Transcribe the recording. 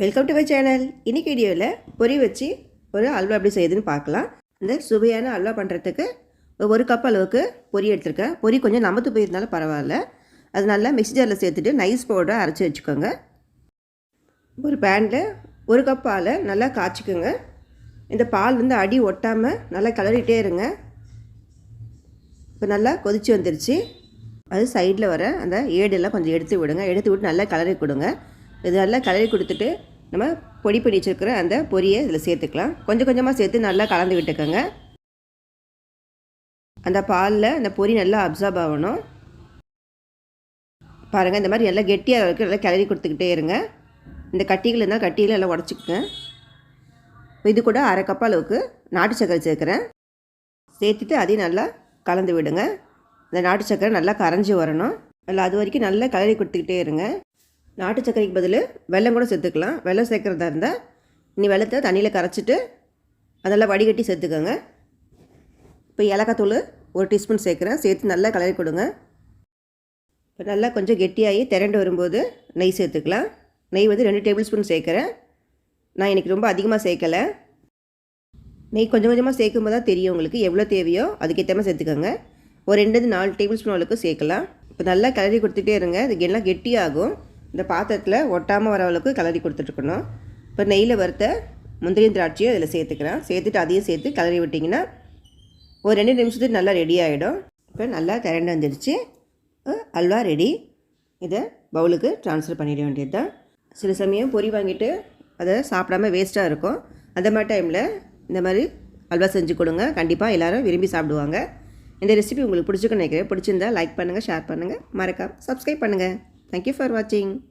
Welcome to my channel இன்றைக்கி வீடியோவில் பொரி வச்சு ஒரு அல்வா எப்படி செய்யுதுன்னு பார்க்கலாம். இந்த சுவையான அல்வா பண்ணுறதுக்கு ஒரு கப் அளவுக்கு பொரி எடுத்துருக்கேன். பொரி கொஞ்சம் நமத்து போயிருந்தாலும் பரவாயில்ல. அது நல்லா மிக்சி ஜாரில் சேர்த்துட்டு நைஸ் பவுடரை அரைச்சி வச்சுக்கோங்க. ஒரு பேனில் ஒரு கப் பாலை நல்லா காய்ச்சிக்கோங்க. இந்த பால் வந்து அடி ஒட்டாமல் நல்லா கிளறிட்டே இருங்க. இப்போ நல்லா கொதிச்சு வந்துருச்சு. அது சைடில் வர அந்த ஏடெல்லாம் கொஞ்சம் எடுத்து விடுங்க. எடுத்து விட்டு நல்லா கலரி கொடுங்க. இதெல்லாம் கலரி கொடுத்துட்டு நம்ம பொடி பண்ணி வச்சுருக்கிற அந்த பொரியை இதில் சேர்த்துக்கலாம். கொஞ்சம் கொஞ்சமாக சேர்த்து நல்லா கலந்து விட்டுக்கோங்க. அந்த பாலில் அந்த பொரி நல்லா அப்சார்ப் ஆகணும். பாருங்கள் இந்த மாதிரி நல்லா கெட்டியாக வரைக்கும் நல்லா கிளறி கொடுத்துக்கிட்டே இருங்க. இந்த கட்டிகள் இருந்தால் கட்டியில் எல்லாம் உடச்சிக்கங்க. இது கூட அரை கப் அளவுக்கு நாட்டு சக்கரை சேர்க்குறேன். சேர்த்துட்டு அதையும் நல்லா கலந்து விடுங்க. இந்த நாட்டு சக்கரை நல்லா கரைஞ்சி வரணும். நல்லா அது வரைக்கும் நல்லா கலரி கொடுத்துக்கிட்டே இருங்க. நாட்டு சர்க்கரைக்கு பதில் வெல்லம் கூட சேர்த்துக்கலாம். வெல்லம் சேர்க்குறதா இருந்தால் நீ வெள்ளத்தை தண்ணியில் கரைச்சிட்டு அதெல்லாம் வடிகட்டி சேர்த்துக்கோங்க. இப்போ ஏலக்காய் தூள் ஒரு டீஸ்பூன் சேர்க்குறேன். சேர்த்து நல்லா கலரி கொடுங்க. இப்போ நல்லா கொஞ்சம் கெட்டியாகி திரண்டு வரும்போது நெய் சேர்த்துக்கலாம். நெய் வந்து ரெண்டு டேபிள் ஸ்பூன் சேர்க்குறேன். நான் இன்றைக்கி ரொம்ப அதிகமாக சேர்க்கலை. நெய் கொஞ்சம் கொஞ்சமாக சேர்க்கும் போது தான் தெரியும் உங்களுக்கு எவ்வளோ தேவையோ அதுக்கேற்ற மாதிரி சேர்த்துக்கோங்க. ஒரு ரெண்டு நாலு டேபிள் ஸ்பூன் அளவுக்கு சேர்க்கலாம். இப்போ நல்லா கிளறி கொடுத்துட்டே இருங்க. இது எல்லாம் கெட்டியாகும். இந்த பாத்திரத்தில் ஒட்டாமல் வர அளவுக்கு கலரி கொடுத்துட்ருக்கணும். இப்போ நெய்யில் வறுத்த முந்திரி திராட்சையும் அதில் சேர்த்துக்கிறேன். சேர்த்துட்டு அதையும் சேர்த்து கலரி விட்டிங்கன்னா ஒரு ரெண்டு நிமிஷத்துக்கு நல்லா ரெடி ஆகிடும் இப்போ நல்லா திரண்டு வந்துடுச்சு. அல்வா ரெடி இதை பவுலுக்கு ட்ரான்ஸ்ஃபர் பண்ணிட வேண்டியது தான் சில சமயம் பொரி வாங்கிட்டு அதை சாப்பிடாம வேஸ்ட்டாக இருக்கும். அந்த மாதிரி டைமில் இந்த மாதிரி அல்வா செஞ்சு கொடுங்க. கண்டிப்பாக எல்லோரும் விரும்பி சாப்பிடுவாங்க. இந்த ரெசிபி உங்களுக்கு பிடிச்சிருக்குன்னு நினைக்கிறேன். பிடிச்சிருந்தா லைக் பண்ணுங்கள் ஷேர் பண்ணுங்கள் மறக்காம சப்ஸ்கிரைப் பண்ணுங்கள் தேங்க்யூ ஃபார் வாட்சிங்